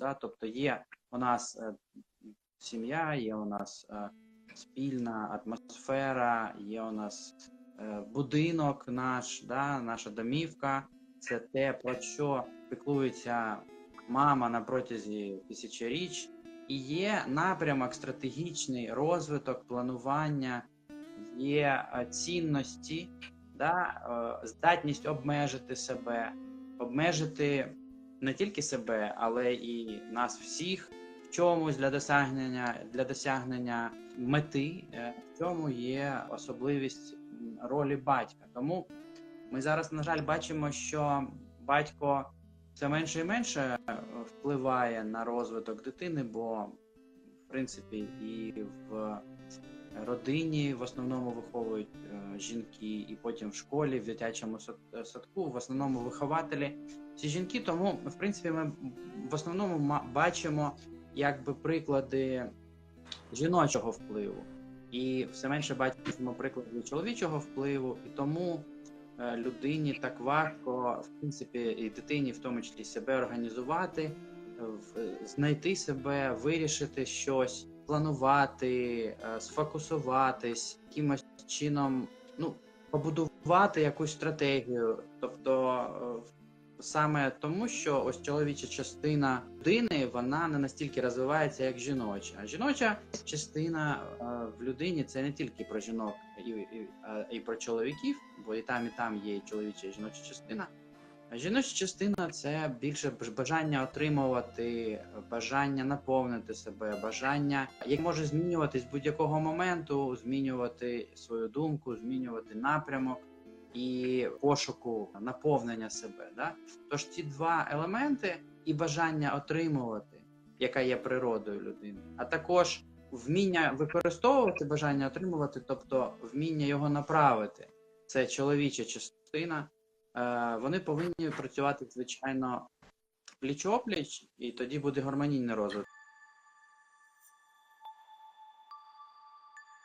Да? Тобто є у нас е, сім'я, є у нас е, спільна атмосфера, є у нас е, будинок наш, да? наша домівка. Це те, про що піклується мама на протязі тисячоріч. І є напрямок, стратегічний розвиток, планування, є цінності, да, здатність обмежити себе, обмежити не тільки себе, але і нас всіх в чомусь для досягнення, для досягнення мети, е, в цьому є особливість ролі батька. Тому ми зараз, на жаль, бачимо, що батько все менше і менше е, впливає на розвиток дитини, бо в принципі і в родині в основному виховують е, жінки, і потім в школі, в дитячому е, садку, в основному вихователі. Ці жінки. Тому, в принципі, ми в основному бачимо якби приклади жіночого впливу, і все менше бачимо приклади чоловічого впливу, і тому е, людині так важко, в принципі, і дитині, в тому числі, себе організувати, знайти себе, вирішити щось, планувати, е, сфокусуватись, якимось чином, ну, побудувати якусь стратегію. Тобто, е, саме тому, що ось чоловіча частина людини вона не настільки розвивається, як жіноча. Жіноча частина е, в людині це не тільки про жінок і, і, і про чоловіків, бо і там, і там є чоловіча і жіноча частина. Жіноча частина це більше бажання отримувати, бажання наповнити себе, бажання, яке може змінюватись будь-якого моменту, змінювати свою думку, змінювати напрямок і пошуку наповнення себе. Да? Тож ці два елементи і бажання отримувати, яка є природою людини, а також вміння використовувати бажання отримувати, тобто вміння його направити. Це чоловіча частина. Е, Вони повинні працювати, звичайно, пліч-опліч, і тоді буде гармонійний розвиток.